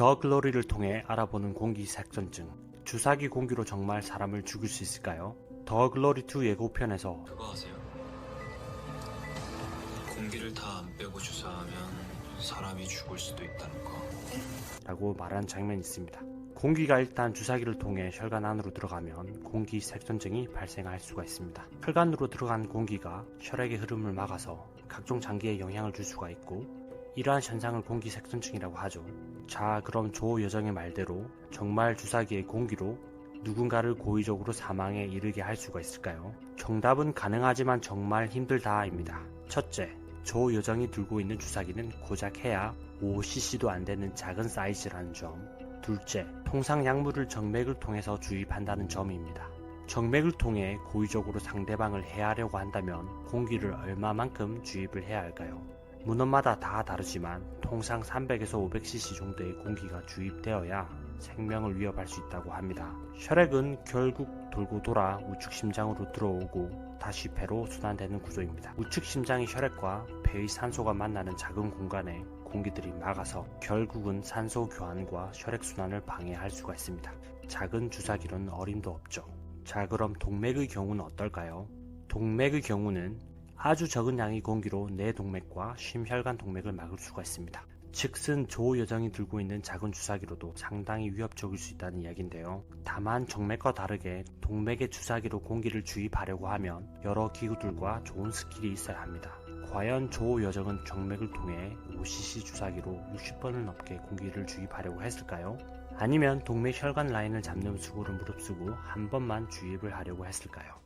더 글로리를 통해 알아보는 공기 색전증. 주사기 공기로 정말 사람을 죽일 수 있을까요? 더 글로리 2 예고편에서 그거 아세요? 공기를 다 안 빼고 주사하면 사람이 죽을 수도 있다는 거. 라고 말하는 장면이 있습니다. 공기가 일단 주사기를 통해 혈관 안으로 들어가면 공기 색전증이 발생할 수가 있습니다. 혈관으로 들어간 공기가 혈액의 흐름을 막아서 각종 장기에 영향을 줄 수가 있고 이러한 현상을 공기 색전증이라고 하죠. 자, 그럼 조 여정의 말대로 정말 주사기의 공기로 누군가를 고의적으로 사망에 이르게 할 수가 있을까요? 정답은 가능하지만 정말 힘들다입니다. 첫째, 조 여정이 들고 있는 주사기는 고작 해야 5cc도 안 되는 작은 사이즈라는 점. 둘째, 통상 약물을 정맥을 통해서 주입한다는 점입니다. 정맥을 통해 고의적으로 상대방을 해하려고 한다면 공기를 얼마만큼 주입을 해야 할까요? 문헌마다 다 다르지만 통상 300에서 500cc 정도의 공기가 주입되어야 생명을 위협할 수 있다고 합니다. 혈액은 결국 돌고 돌아 우측 심장으로 들어오고 다시 배로 순환되는 구조입니다. 우측 심장의 혈액과 배의 산소가 만나는 작은 공간에 공기들이 막아서 결국은 산소 교환과 혈액 순환을 방해할 수가 있습니다. 작은 주사기로는 어림도 없죠. 자, 그럼 동맥의 경우는 어떨까요? 동맥의 경우는 아주 적은 양의 공기로 내 동맥과 심혈관 동맥을 막을 수가 있습니다. 즉슨 조 여정이 들고 있는 작은 주사기로도 상당히 위협적일 수 있다는 이야기인데요. 다만 정맥과 다르게 동맥의 주사기로 공기를 주입하려고 하면 여러 기구들과 좋은 스킬이 있어야 합니다. 과연 조 여정은 정맥을 통해 5cc 주사기로 60번을 넘게 공기를 주입하려고 했을까요? 아니면 동맥 혈관 라인을 잡는 수고를 무릅쓰고 한 번만 주입을 하려고 했을까요?